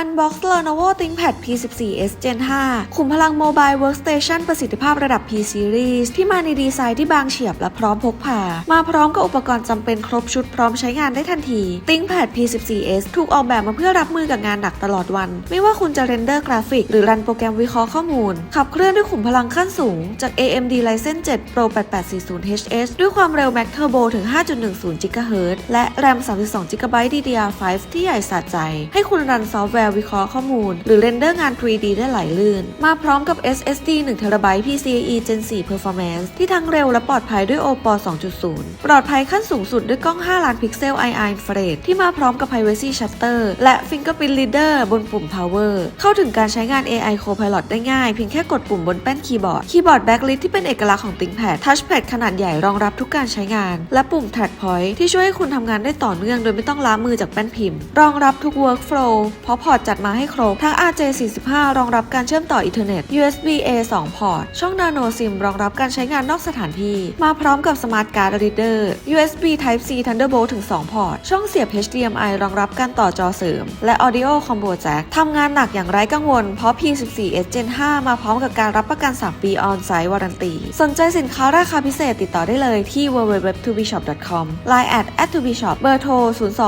Unbox Lenovo ThinkPad P14s Gen 5 ขุมพลัง Mobile Workstation ประสิทธิภาพระดับ P Series ที่มาในดีไซน์ที่บางเฉียบและพร้อมพกพา มาพร้อมกับอุปกรณ์จำเป็นครบชุดพร้อมใช้งานได้ทันที ThinkPad P14s ถูกออกแบบมาเพื่อรับมือกับงานหนักตลอดวัน ไม่ว่าคุณจะเรนเดอร์กราฟิก หรือรันโปรแกรมวิเคราะห์ข้อมูล ขับเคลื่อนด้วยขุมพลังขั้นสูง จาก AMD Ryzen 7 Pro 8840HS ด้วยความเร็ว Max Turbo ถึง 5.10 GHz และ RAM 32 GB DDR5 ที่ใหญ่สะใจ ให้คุณรันซอฟต์แวร์วิเคราะห์ข้อมูล หรือเรนเดอร์งาน 3D ได้ไหลลื่น มาพร้อมกับ SSD 1 TB PCIe Gen 4 Performance ที่ทั้งเร็วและปลอดภัยด้วย OPPO 2.0 ปลอดภัยขั้นสูงสุดด้วยกล้อง 5 ล้านพิกเซล IR Infrared ที่มาพร้อมกับ Privacy Shutter และ Fingerprint Reader บนปุ่ม Power เข้าถึงการใช้งาน AI Copilot ได้ง่าย เพียงแค่กดปุ่มบนแป้นคีย์บอร์ด คีย์บอร์ด Backlit ที่เป็นเอกลักษณ์ของ ThinkPad Touchpad ขนาดใหญ่รองรับทุกการใช้งาน และปุ่ม Track Point ที่ช่วยให้คุณทำงานได้ต่อเนื่อง โดยไม่ต้องล้ามือจากแป้นพิมพ์ รองรับทุก Workflow เพราะพอร์ตจัดมาให้ครบ ทั้ง RJ45 รองรับการเชื่อมต่ออินเทอร์เน็ต USB A 2 พอร์ต ช่อง Nano SIM รองรับการใช้งานนอกสถานที่ มาพร้อมกับ Smart Card Reader USB Type C Thunderbolt ถึง 2 พอร์ต ช่องเสียบ HDMI รองรับการต่อจอเสริม และ Audio Combo Jack ทำงานหนักอย่างไร้กังวล เพราะ P14s Gen 5 มาพร้อมกับการรับประกัน 3 ปี On-site Warranty สนใจสินค้าราคาพิเศษติดต่อได้เลยที่ www.tubishop.com Line at @tubishop เบอร์โทร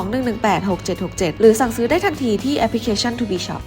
02-118-6767 หรือสั่งซื้อได้ทันทีที่แอปพลิเคชัน Tubishop